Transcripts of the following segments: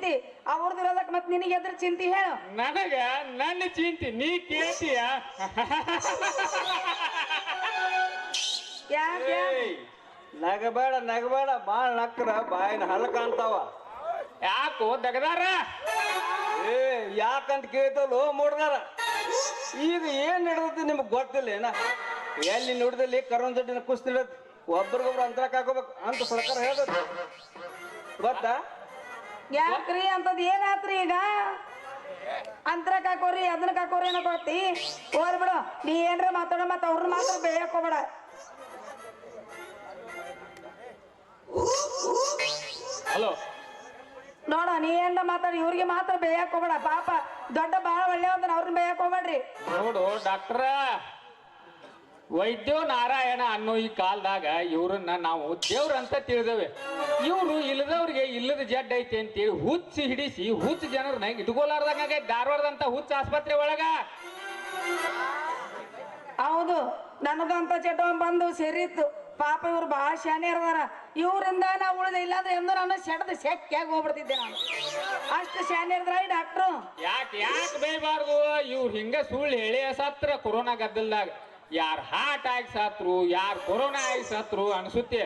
ಚಿಂತಿ ಅವ್ರದಿರೋದಕ್ ಮತ್ತೆ ನಿನಗೆ ಎದ್ರ ಚಿಂತಿ ಹೇಳು. ನನಗ ನನ್ನ ಚಿಂತಿ ನೀ ಕೇಳ್ತೀಯ? ಯಾಕೆ ನಗಬೇಡ ನಗಬೇಡ ಬಾಳ ನಕ್ರ ಬಾಯಿನ ಹಲ್ಕ ಕಾಣ್ತಾವ ಯಾಕೋ ದಗದಾರ? ಏ ಯಾಕಂತ ಕೇಳ್ತಲ್ಲೋ ಮೂಡ್ದಾರ ಈಗ ಏನ್ ನಡೆದೈತಿ ನಿಮ್ಗೆ ಗೊತ್ತಿಲ್ಲ ಏನ? ಎಲ್ಲಿ ನೋಡಿದಲ್ಲಿ ಕರೋನ ದೊಡ್ಡಿನ ಕುಸ್ತಿ ನಡೆದ್ ಒಬ್ರಿಗೊಬ್ರು ಅಂತರಕ್ಕೆ ಹಾಕೋಬೇಕು ಅಂತ ಸರ್ಕಾರ ಹೇಳ್ದ ಗೊತ್ತಾ? ಯಾಕ್ರಿ ಅಂತದ್ ಏನಾತ್ರಿ ಈಗ? ಅಂತರ ಕಾಕೋರಿ ಅದನ್ನ ಕಾಕೋರಿ ಏನೋ ಕೊಡ್ತಿ ಹೋರ್ ಬಿಡು. ನೀ ಏನ್ರ ಮಾತಾಡ ಮತ್ತ ಅವ್ರ ಮಾತ್ರ ಬೇಯಕ್ ಹೋಗ್ಬೇಡ. ಹಲೋ. ನೋಡ ನೀ ಏನ್ರ ಮಾತಾಡಿ ಇವ್ರಿಗೆ ಮಾತ್ರ ಬೇಯಕ್ ಹೋಗ್ಬೇಡ. ಪಾಪ ದೊಡ್ಡ ಬಾಳ ಒಳ್ಳೆ ಅಂದ್ರ ಅವ್ರನ್ನ ಬೇಯಕ್ ಹೋಗ್ಬೇಡ್ರಿ. ನೋಡು ಡಾಕ್ಟ್ರ. ವೈದ್ಯೋ ನಾರಾಯಣ ಅನ್ನೋ ಈ ಕಾಲದಾಗ ಇವ್ರನ್ನ ನಾವು ದೇವ್ರ ಅಂತ ತಿಳಿದೇವೆ. ಇವರು ಇಲ್ಲದವ್ರಿಗೆ ಇಲ್ಲದ ಜಡ್ ಐತಿ ಅಂತೇಳಿ ಹುಚ್ಚು ಹಿಡಿಸಿ ಹುಚ್ಚ ಜನರನ್ನ ಇಟ್ಕೋಲಾರ್ದಂಗ ಧಾರವಾಡದಂತ ಹುಚ್ಚ ಆಸ್ಪತ್ರೆ ಒಳಗ. ಹೌದು ನನಗಂತ ಚಟ ಬಂದು ಸೇರಿತ್ತು. ಪಾಪ ಇವ್ರು ಬಹಳ ಶಾನೆ ಇರ್ದಾರ. ಇವರಿಂದ ನಾವು ಉಳಿದ ಇಲ್ಲಾಂದ್ರೆ ಎಂದು ನಾನು ಸೆಡ್ದು ಸೆಕ್ಕಾಗಿ ಹೋಗ್ಬಿಡ್ತಿದ್ದೆ ನಾನು. ಅಷ್ಟು ಶಾನೆ ಇರ್ದ್ರ ಈ ಡಾಕ್ಟ್ರು. ಯಾಕೆ ಯಾಕೆ ಬೈಬಾರ್ದು? ಇವ್ರು ಹಿಂಗ ಸುಳ್ಳು ಹೇಳಿ ಸತ್ರ ಕೊರೋನಾ ಗದ್ದಲ್ದಾಗ. ಯಾರು ಹಾರ್ಟ್ ಆಗಿ ಸತ್ರು ಯಾರು ಕೊರೋನಾ ಆಗಿ ಸತ್ರು ಅನ್ಸುತ್ತೆ.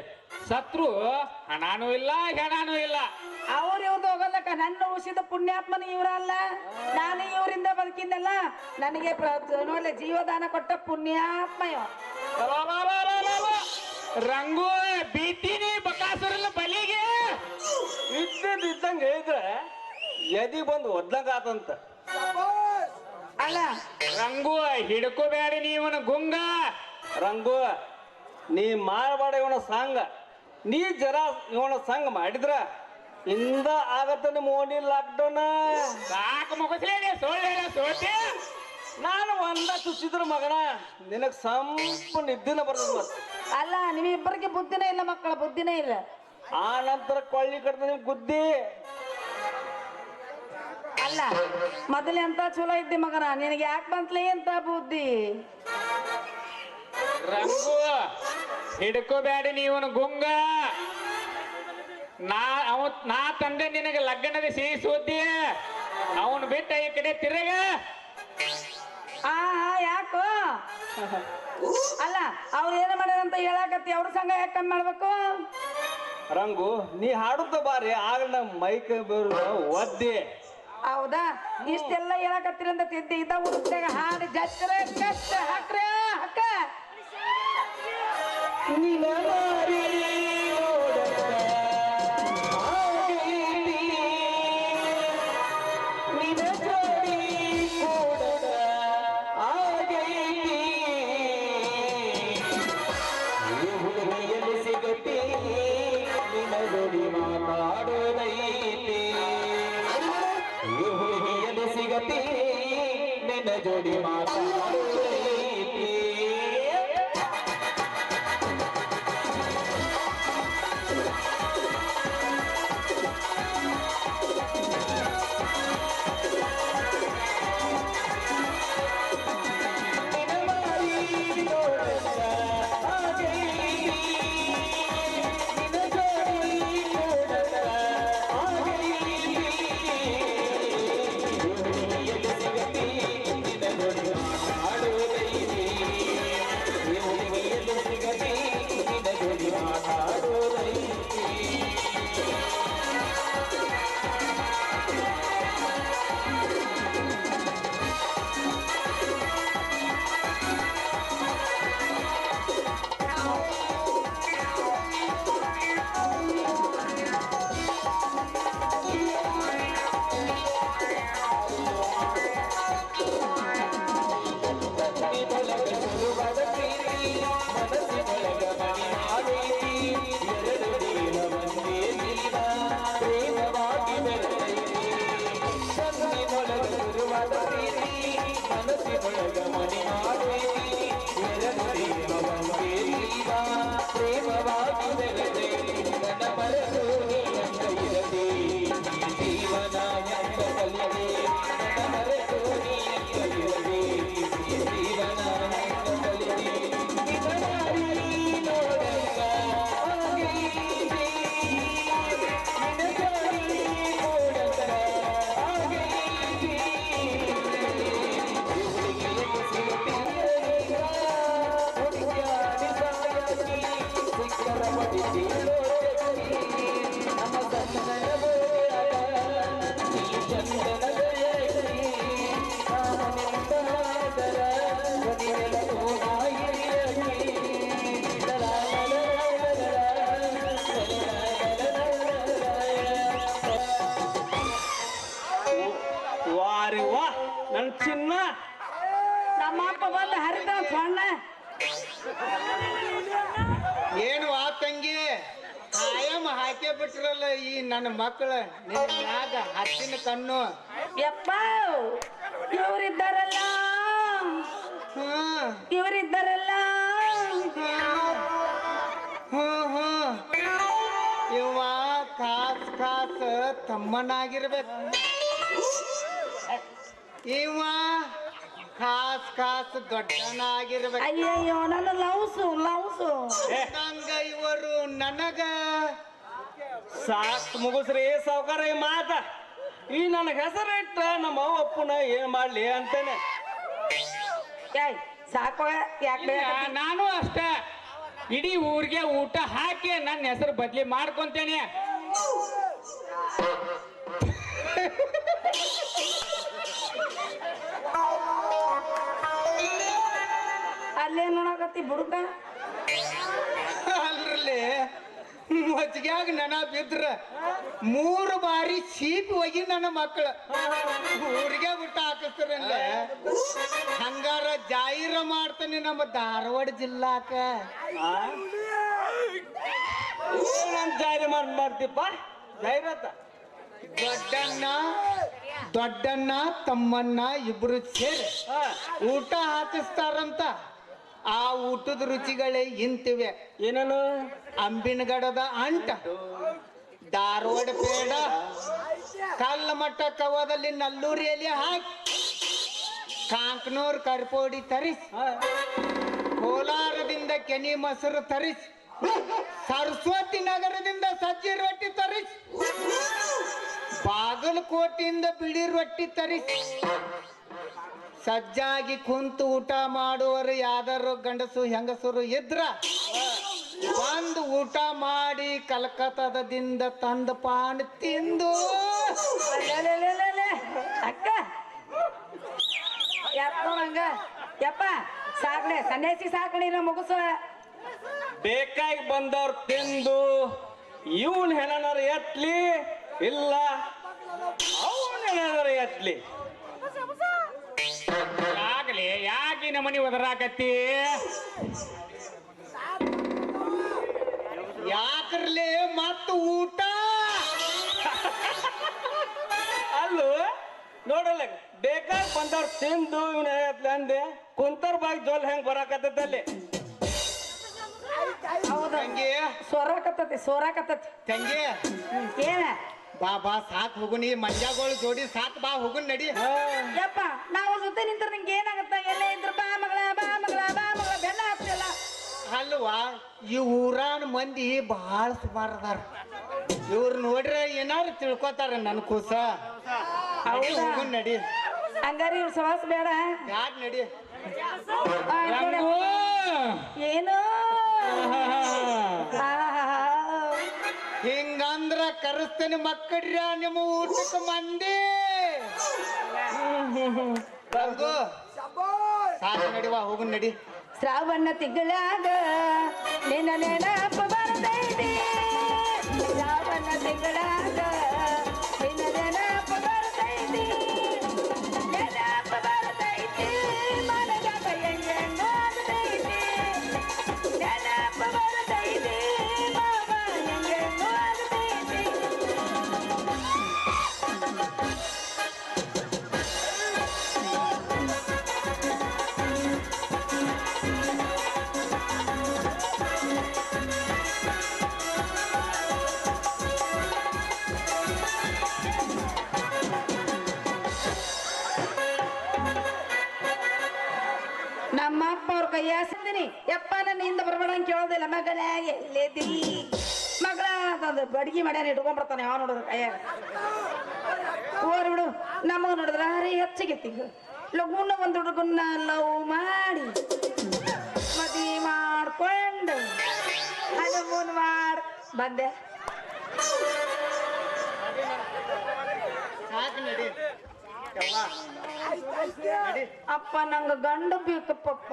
ಸತ್ರು ಹಣನೂ ಇಲ್ಲ ಹೆಣನೂ ಇಲ್ಲ. ಅವ್ರು ಇವ್ರದ್ದು ಹೋಗಲ್ಲಕ್ಕ ನನ್ನ ಉಳಿಸಿದ ಪುಣ್ಯಾತ್ಮನ ಇವ್ರಲ್ಲ ನಾನು ಇವರಿಂದ ಬದುಕಿದ್ದಲ್ಲ ನನಗೆ ನೋಡ್ಲೆ ಜೀವದಾನ ಕೊಟ್ಟ ಪುಣ್ಯಾತ್ಮ ಇವ. ರಂಗು ಬೀತೀನಿ ಬಕಾಸುರಲ್ಲ ಬಲಿಗೆ. ಇದ್ದಂಗೆ ಇದ್ರೆ ಹೇಳಿದ್ರೆ ಎದಿ ಬಂದು ಒದ್ದಂಗ ಆತಂತ ಅಲ್ಲ. ರಂಗು ಹಿಡ್ಕೋಬೇಡಿ ನೀವನ ಗುಂಗ. ರಂಗು ನೀ ಮಾಡಬೇಡ ಇವನ ಸಾಂಗ ನೀ ಜರ ಇವನ ಸಂಘ ಮಾಡಿದ್ರ ಇಂದ ಆಗತ್ತ ನಿಮ್ಮ ಓಣಿ ಲಾಕ್ಡೌನ್ ಸಾಕು ಮುಗಿಸ್ಲೇನೆ ಸೋಳೆ ಸೋಟಿ ನಾನು ಒಂದ ಚುಚ್ಚಿದ್ರ ಮಗನ ನಿನಗ್ ಸಂಪ ನಿದ್ದಿನ ಬರ್ತದ ಅಲ್ಲ ಅಲ್ಲ ನಿಮ್ಮಿಬ್ಬರಿಗೆ ಬುದ್ಧಿನೇ ಇಲ್ಲ ಮಕ್ಕಳ ಬುದ್ಧಿನೇ ಇಲ್ಲ. ಆ ನಂತರ ಕೊಳ್ಳಿ ಕಡ್ದ ನಿಮ್ ಗುದ್ದಿ ಅಲ್ಲ ಮೊದಲು ಎಂತ ಚಲೋ ಇದ್ದಿ ಮಗನ. ನಿನಗೆ ಯಾಕೆ ಬಂತ್ಲಿ ಎಂತ ಬುದ್ಧಿ? ರಂಗು ಹಿಡ್ಕೋಬೇಡಿ ನೀವನು ಗುಂಗ. ನಾ ಅವ ನಾ ತಂದೆ ನಿನಗೆ ಲಗ್ನದ ಸಿಹಿ ಸುದ್ದಿ ಅವನು ಬಿಟ್ಟ ಈ ಕಡೆ ತಿರುಗ. ಆ ಯಾಕೋ? ಅಲ್ಲ ಅವ್ರು ಏನು ಮಾಡ್ಯಾರಂತ ಹೇಳಾಕತ್ತಿ? ಅವ್ರ ಸಂಘ ಯಾಕೆ ಕಮ್ಮಿ ಮಾಡ್ಬೇಕು? ರಂಗು ನೀ ಹಾಡುತ್ತ ಬಾರಿ ಆಗ ನಮ್ಮ ಮೈಕ್ ಬರು ಒದ್ದಿ. ಹೌದಾ? ಇಷ್ಟೆಲ್ಲ ಹೇಳಕತ್ತಿರಂತ ಅಂತ ತಿದ್ದಿ ಇದ್ದ ಉದ್ದಾಗ ಹಾಡಿ ಜತ್ರೆ ಕಷ್ಟ. ಹಾಕ್ರೆ ಹಾಕ. ಸಿಗತಿ ನಿನ್ನ ಜೋಡಿ ಏನು ಆ ತಂಗಿ? ಆಯಾಮ ಹಾಕೇ ಬಿಟ್ರಲ್ಲ ಈ ನನ್ನ ಮಕ್ಕಳ ನಿನ್ನ ಮ್ಯಾಗ ಹಚ್ಚಿನ ಕಣ್ಣು. ಯಪ್ಪ ಇವರಿದ್ದಾರಲ್ಲ? ಇವರಿದ್ದಾರಲ್ಲ? ಇವ ಕಾಸ್ ಕಾಸ್ ತಮ್ಮನಾಗಿರ್ಬೇಕು. ಇವ ಖಾಸ್ ಖಾಸ್ ದೊಡ್ಡನಾಗಿರ್ಬೇಕು ಅಯ್ಯಯ್ಯೋ ನನ್ನ ಲವ್ಸು ಲವ್ಸು. ಹಂಗ ಇವರು ನನಗ ಸಾಕ್ ಮುಗಿಸ್ರಿ ಸಾವುಕಾರ ಈ ಮಾತ. ಈ ನನ್ನ ಹೆಸರಿಟ್ಟ ಇಟ್ಟ ನಮ್ಮ ಅಪ್ಪನ ಏನ್ ಮಾಡ್ಲಿ ಅಂತೇನೆ. ಏಯ್ ಸಾಕೋ ಯಾಕೆ ನಾನು ಅಷ್ಟ. ಇಡೀ ಊರಿಗೆ ಊಟ ಹಾಕಿ ನನ್ನ ಹೆಸರು ಬದ್ಲಿ ಮಾಡ್ಕೊಂತೇನೆ. ನೋಡಕತ್ತಿ ಬುಡುಕ ಅಲ್ರಲ್ಲಿ ಮಜ್ಗ್ಯಾಗ ನನ ಬಿದ್ರ ಮೂರು ಬಾರಿ ಸೀಪ್ ಹೋಗಿ ನನ್ನ ಮಕ್ಕಳು. ಊರಿಗೆ ಊಟ ಹಾಕಿಸ್ತಾರಲ್ಲ. ಹಂಗಾರ ಜಾಹೀರ ಮಾಡ್ತಾನೆ ನಮ್ಮ ಧಾರವಾಡ ಜಿಲ್ಲಾಕ. ಜಾಹೀರ ಮಾಡಿ ಮಾಡ್ತಿಪ್ಪ? ಜಾಹೀರಾತ ದೊಡ್ಡಣ್ಣ ದೊಡ್ಡಣ್ಣ ತಮ್ಮಣ್ಣ ಇಬ್ರು ಸೇರಿ ಊಟ ಹಾಕಿಸ್ತಾರಂತ. ಆ ಊಟದ ರುಚಿಗಳೇ ಇಂತಿವೆ. ಏನನು ಅಂಬಿನಗಡದ ಅಂಟ. ಧಾರವಾಡ ಪೇಡ. ಕಲ್ಲ ಮಟ್ಟ ಕವದಲ್ಲಿ ನಲ್ಲೂರಿಯಲ್ಲಿ ಎಲೆ ಹಾಕಿ. ಕಾಂಕನೂರ್ ಕರ್ಪೋಡಿ ತರಿಸಿ. ಕೋಲಾರದಿಂದ ಕೆನಿ ಮೊಸರು ತರಿಸಿ. ಸರಸ್ವತಿ ನಗರದಿಂದ ಸಜ್ಜಿ ರೊಟ್ಟಿ ತರಿಸಿ. ಬಾಗಲಕೋಟೆಯಿಂದ ಬಿಳಿ ರೊಟ್ಟಿ ತರಿಸಿ. ಸಜ್ಜಾಗಿ ಕುಂತು ಊಟ ಮಾಡುವರು ಯಾದರು ಗಂಡಸು ಹೆಂಗಸರು ಇದ್ರ? ಬಂದು ಊಟ ಮಾಡಿ ಕಲ್ಕತ್ತಾದಿಂದ ತಂದ ಪಾನ್ ತಿಂದು. ಅಕ್ಕ. ನೋಡಂಗ ಯಪ್ಪ ಸಾಕ್ಲೆ ಸನ್ಯಾಸಿ ಸಾಕಣಿ ನಾ ಮುಗಿಸು. ಬೇಕಾಗಿ ಬಂದವ್ರು ತಿಂದು ಇವನ್ ಹೆಣನರು ಎತ್ಲಿ ಇಲ್ಲ ಅವನ್ ಹೆಣನರು ಎತ್ಲಿ ಮನೆ ಒದರಾಕತ್ತಿ. ಯಾಕರ್ಲೆ ಮತ್ತ ಊಟ? ಅಲ್ಲೂ ನೋಡಲ್ಲ ಬೇಕಾದ್ ಬಂದವ್ರು ತಿಂದು ಇವನ ಅಂದೆ ಕುಂತರ್ ಬಾಯಿ ಜೋಲ್ ಹೆಂಗ್ ಬರಾಕತ್ತಲ್ಲಿ ಹೌದ. ತಂಗಿ. ಸೋರಾಕತ್ತತಿ ಸೋರಾಕತ್ತತಿ. ತಂಗಿ. ಏನ? ಬಾ ಬಾ ಸಾಕ್ ಹೋಗುನಿ ಮಂಜಾಗೋಳು ಜೋಡಿ ಸಾತ್ ಬಾ ಹೋಗುನ್ ನಡಿ. ಯಪ್ಪ ನಾವು ಜೊತೆ ನಿಂತ್ರ ನಿಂಗೆ ಏನಾಗತ್ತ? ಎಲ್ಲ ಇದ್ರ ಬಾ ಮಗಳ ಬಾ ಮಗಳ ಬಾ ಮಗಳ ಬೆಲ್ಲ ಹಾಕ್ತಿಲ್ಲ ಅಲ್ವಾ? ಈ ಊರಾನ್ ಮಂದಿ ಬಹಳ ಸುಮಾರು ಅದಾರ ಇವ್ರು ನೋಡ್ರೆ ಏನಾರು ತಿಳ್ಕೊತಾರ ನನ್ ಕೂಸ? ಹೋಗುನ್ ನಡಿ. ಹಂಗಾರಿ ಇವ್ರ ಸವಾಸ ಬೇಡ. ಯಾಕೆ ನಡಿ? ಏನು? ಆಹಾ. ಹಿಂಗಂದ್ರ ಕರೆಸ್ತೇನೆ ಮಕ್ಕಳ್ರ, ನಿಮ್ಮ ಊಟಕ್ಕೆ ಮಂದಿ. ಬಂದು ಸಾಕು ನಡಿವಾ ಹೋಗು ನಡಿ. ಶ್ರಾವಣ ತಿಂಗಳಾಗ ನಿನ್ನ ನೆನಪ ಬರ್ತೈತಿ. ಶ್ರಾವಣ ತಿಂಗಳಾಗ ಯಪ್ಪ ನನ್ನ ಹಿಂದ ಬರಬೇಡ ಅಂತ ಕೇಳೋದಿಲ್ಲ ಮಗನ ಎಲ್ಲಿದಿ ಮಗಳ ಅಂತಂದು ಬಡ್ಗಿ ಮಾಡ್ಯಾನ ಇಟ್ಕೊಂಡ್ಬರ್ತಾನೆ ಯಾವ ನೋಡಿದ್ರ ಕೈಯಾಗ ಓರ್ ಬಿಡು ನಮಗ ನೋಡಿದ್ರ ಹರಿ ಹೆಚ್ಚಿಗೆತ್ತಿಗ ಲಗುನ ಒಂದು ಹುಡುಗನ್ನ ಲವ್ ಮಾಡಿ ಮದ್ವಿ ಮಾಡ್ಕೊಂಡು ಹನುಮೂನ್ ಮಾಡ್ ಬಂದೆ ಸಾಕು ನಡಿ ಯವ್ವ, ಅಪ್ಪ ನಂಗ ಗಂಡು ಬೇಕಪ್ಪಪ್ಪ